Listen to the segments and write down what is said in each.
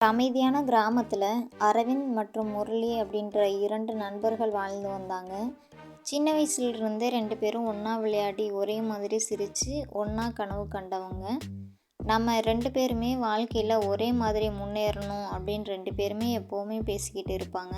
அமைதியான கிராமத்தில் அரவிந்த் மற்றும் முரளி அப்படின்ற இரண்டு நண்பர்கள் வாழ்ந்து வந்தாங்க. சின்ன வயசுலேருந்தே ரெண்டு பேரும் ஒன்றா விளையாடி ஒரே மாதிரி சிரித்து ஒன்றா கனவு கண்டவங்க. நம்ம ரெண்டு பேருமே வாழ்க்கையில் ஒரே மாதிரி முன்னேறணும் அப்படின்னு ரெண்டு பேருமே எப்போவுமே பேசிக்கிட்டு இருப்பாங்க.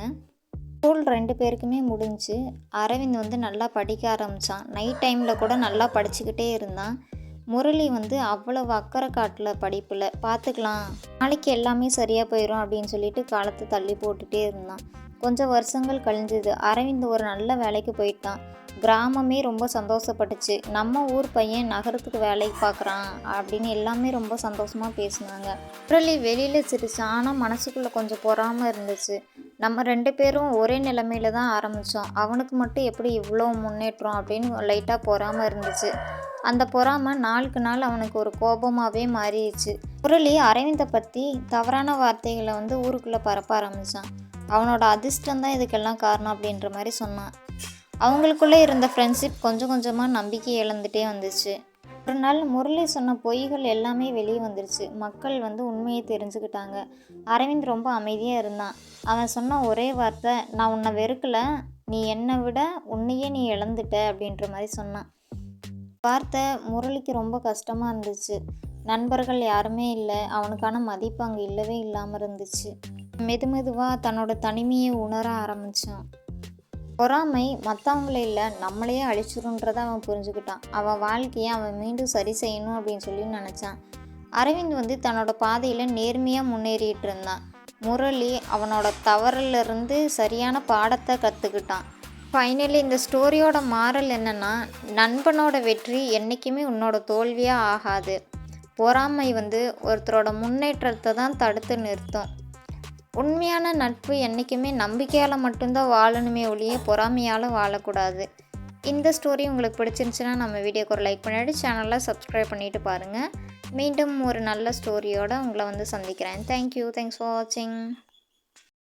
ஸ்கூல் ரெண்டு பேருக்குமே முடிஞ்சு அரவிந்த் வந்து நல்லா படிக்க ஆரம்பித்தான் நைட் டைமில் கூட நல்லா படிச்சுக்கிட்டே இருந்தான். முரளி வந்து அவ்வளவு அக்கறை காட்டில் படிப்பில். பார்த்துக்கலாம் நாளைக்கு எல்லாமே சரியாக போயிடும் அப்படின்னு சொல்லிட்டு காலத்தை தள்ளி போட்டுகிட்டே இருந்தான். கொஞ்சம் வருஷங்கள் கழிஞ்சது. அரவிந்த் ஒரு நல்ல வேலைக்கு போயிட்டான். கிராமமே ரொம்ப சந்தோஷப்பட்டுச்சு. நம்ம ஊர் பையன் நகரத்துக்கு வேலைக்கு பார்க்குறான் அப்படின்னு எல்லாமே ரொம்ப சந்தோஷமாக பேசினாங்க. முரளி வெளியில் சிரிச்சான். ஆனால் மனசுக்குள்ளே கொஞ்சம் பொறாமல் இருந்துச்சு. நம்ம ரெண்டு பேரும் ஒரே நிலைமையில தான் ஆரம்பித்தோம் அவனுக்கு மட்டும் எப்படி இவ்வளோ முன்னேற்றம் அப்படின்னு லைட்டாக பொறாமல் இருந்துச்சு. அந்த பொறாமை நாளுக்கு நாள் அவனுக்கு ஒரு கோபமாகவே மாறிடுச்சு. முரளி அரவிந்தை பற்றி தவறான வார்த்தைகளை வந்து ஊருக்குள்ளே பரப்ப ஆரம்பித்தான் அவனோட அதிர்ஷ்டம் தான் இதுக்கெல்லாம் காரணம் அப்படின்ற மாதிரி சொன்னான். அவங்களுக்குள்ளே இருந்த ஃப்ரெண்ட்ஷிப் கொஞ்சம் கொஞ்சமாக நம்பிக்கை இழந்துகிட்டே வந்துச்சு. ஒரு நாள் முரளி சொன்ன பொய்கள் எல்லாமே வெளியே வந்துருச்சு. மக்கள் வந்து உண்மையை தெரிஞ்சுக்கிட்டாங்க. அரவிந்த் ரொம்ப அமைதியாக இருந்தான். அவன் சொன்ன ஒரே வார்த்தை நான் உன்னை வெறுக்கலை. நீ என்னை விட உன்னையே நீ இழந்துட்ட அப்படின்ற மாதிரி சொன்னான். வார்த்தை முரளிக்கு ரொம்ப கஷ்டமாக இருந்துச்சு. நண்பர்கள் யாருமே இல்லை. அவனுக்கான மதிப்பு அங்கே இல்லவே இல்லாமல் இருந்துச்சு. மெது மெதுவாக தன்னோட தனிமையை உணர ஆரம்பித்தான் பொறாமை மற்றவங்கள இல்லை நம்மளையே அழிச்சிருன்றதை அவன் புரிஞ்சுக்கிட்டான். அவன் வாழ்க்கையை அவன் மீண்டும் சரி செய்யணும் அப்படின்னு சொல்லி நினச்சான். அரவிந்த் வந்து தன்னோட பாதையில் நேர்மையாக முன்னேறிட்டு இருந்தான். முரளி அவனோட தவறிலிருந்து சரியான பாடத்தை கற்றுக்கிட்டான் ஃபைனலி இந்த ஸ்டோரியோட மாறல் என்னென்னா நண்பனோட வெற்றி என்றைக்குமே உன்னோட தோல்வியாக ஆகாது. பொறாமை வந்து ஒருத்தரோட முன்னேற்றத்தை தான் தடுத்து நிறுத்தும். உண்மையான நட்பு என்றைக்குமே நம்பிக்கையால் மட்டும்தான் வாழணுமே ஒழிய பொறாமையால் வாழக்கூடாது. இந்த ஸ்டோரி உங்களுக்கு பிடிச்சிருந்துச்சுன்னா நம்ம வீடியோக்கு ஒரு லைக் பண்ணிவிட்டு சேனலில் சப்ஸ்கிரைப் பண்ணிவிட்டு பாருங்கள் மீண்டும் ஒரு நல்ல ஸ்டோரியோடு உங்களை வந்து சந்திக்கிறேன். தேங்க்யூ தேங்க்ஸ் ஃபார் வாட்சிங்